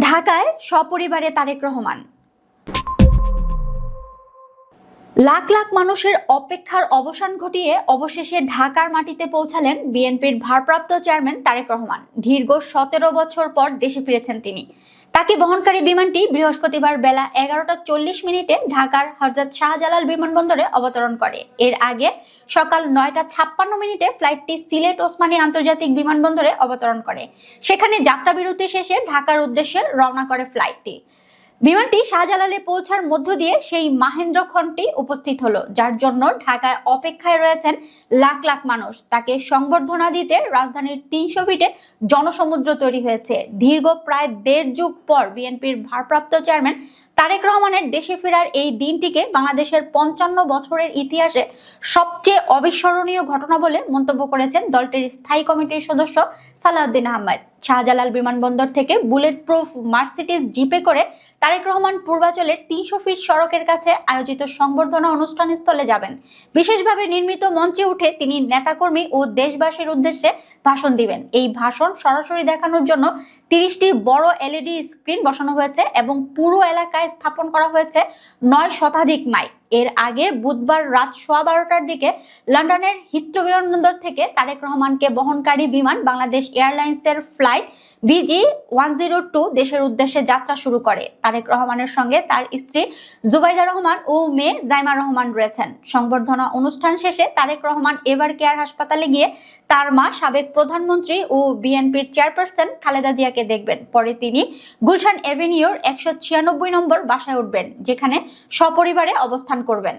ঢাকায় সপরিবারে তারেক রহমান। লাখ লাখ মানুষের অপেক্ষার অবসান ঘটিয়ে অবশেষে ঢাকার মাটিতে পৌঁছালেন বিএনপির ভারপ্রাপ্ত চেয়ারম্যান তারেক রহমান। দীর্ঘ সতেরো বছর পর দেশে ফিরেছেন তিনি। তাকে বহনকারী বিমানটি বৃহস্পতিবার বেলা এগারোটা চল্লিশ মিনিটে ঢাকার হজরত শাহজালাল বিমানবন্দরে অবতরণ করে। এর আগে সকাল নয়টা ছাপ্পান্ন মিনিটে ফ্লাইটটি সিলেট ওসমানী আন্তর্জাতিক বিমানবন্দরে অবতরণ করে। সেখানে যাত্রাবিরতি শেষে ঢাকার উদ্দেশ্যে রওনা করে ফ্লাইটটি। বিমানটি শাহজালালে পৌঁছার মধ্য দিয়ে সেই মাহেন্দ্র খনটি উপস্থিত হলো, যার জন্য ঢাকায় অপেক্ষায় রয়েছেন লাখ লাখ মানুষ। তাকে সংবর্ধনা দিতে রাজধানীর তিনশো ফিটে জনসমুদ্র তৈরি হয়েছে। দীর্ঘ প্রায় দেড় যুগ পর বিএনপির ভারপ্রাপ্ত চেয়ারম্যান তারেক রহমানের দেশে ফেরার এই দিনটিকে বাংলাদেশের পঞ্চান্ন বছরের ইতিহাসে সবচেয়ে অবিস্মরণীয় ঘটনা বলে মন্তব্য করেছেন দলটির স্থায়ী কমিটির সদস্য সালাউদ্দিন আহমেদ। শাহজালাল বিমানবন্দর থেকে বুলেট প্রুফ মার্সিডিজ জিপে করে তারেক রহমান পূর্বাচলের তিনশো ফিট সড়কের কাছে আয়োজিত সংবর্ধনা অনুষ্ঠান স্থলে যাবেন। বিশেষভাবে নির্মিত মঞ্চে উঠে তিনি নেতাকর্মী ও দেশবাসীর উদ্দেশ্যে ভাষণ দিবেন। এই ভাষণ সরাসরি দেখানোর জন্য তিরিশটি বড় এলইডি স্ক্রিন বসানো হয়েছে এবং পুরো এলাকায় স্থাপন করা হয়েছে নয় শতাধিক মাইক এর আগে বুধবার রাত সোয়া বারোটার দিকে লন্ডনের হিথ্রো বিমানবন্দর থেকে তারেক রহমানকে বহনকারী বিমান বাংলাদেশ এয়ারলাইন্সের flight BG one zero two দেশের উদ্দেশ্যে যাত্রা শুরু করে। তারেক রহমানের সঙ্গে তার স্ত্রী জুবাইদা রহমান ও মেয়ে জাইমা রহমান রয়েছেন। সংবর্ধনা অনুষ্ঠান শেষে তারেক রহমান এভার কেয়ার হাসপাতালে গিয়ে তার মা, সাবেক প্রধানমন্ত্রী ও বিএনপির চেয়ারপারসন খালেদা জিয়াকে দেখবেন। পরে তিনি গুলশান এভিনিউর একশো ছিয়ানব্বই নম্বর বাসায় উঠবেন, যেখানে সপরিবারে অবস্থান করবেন।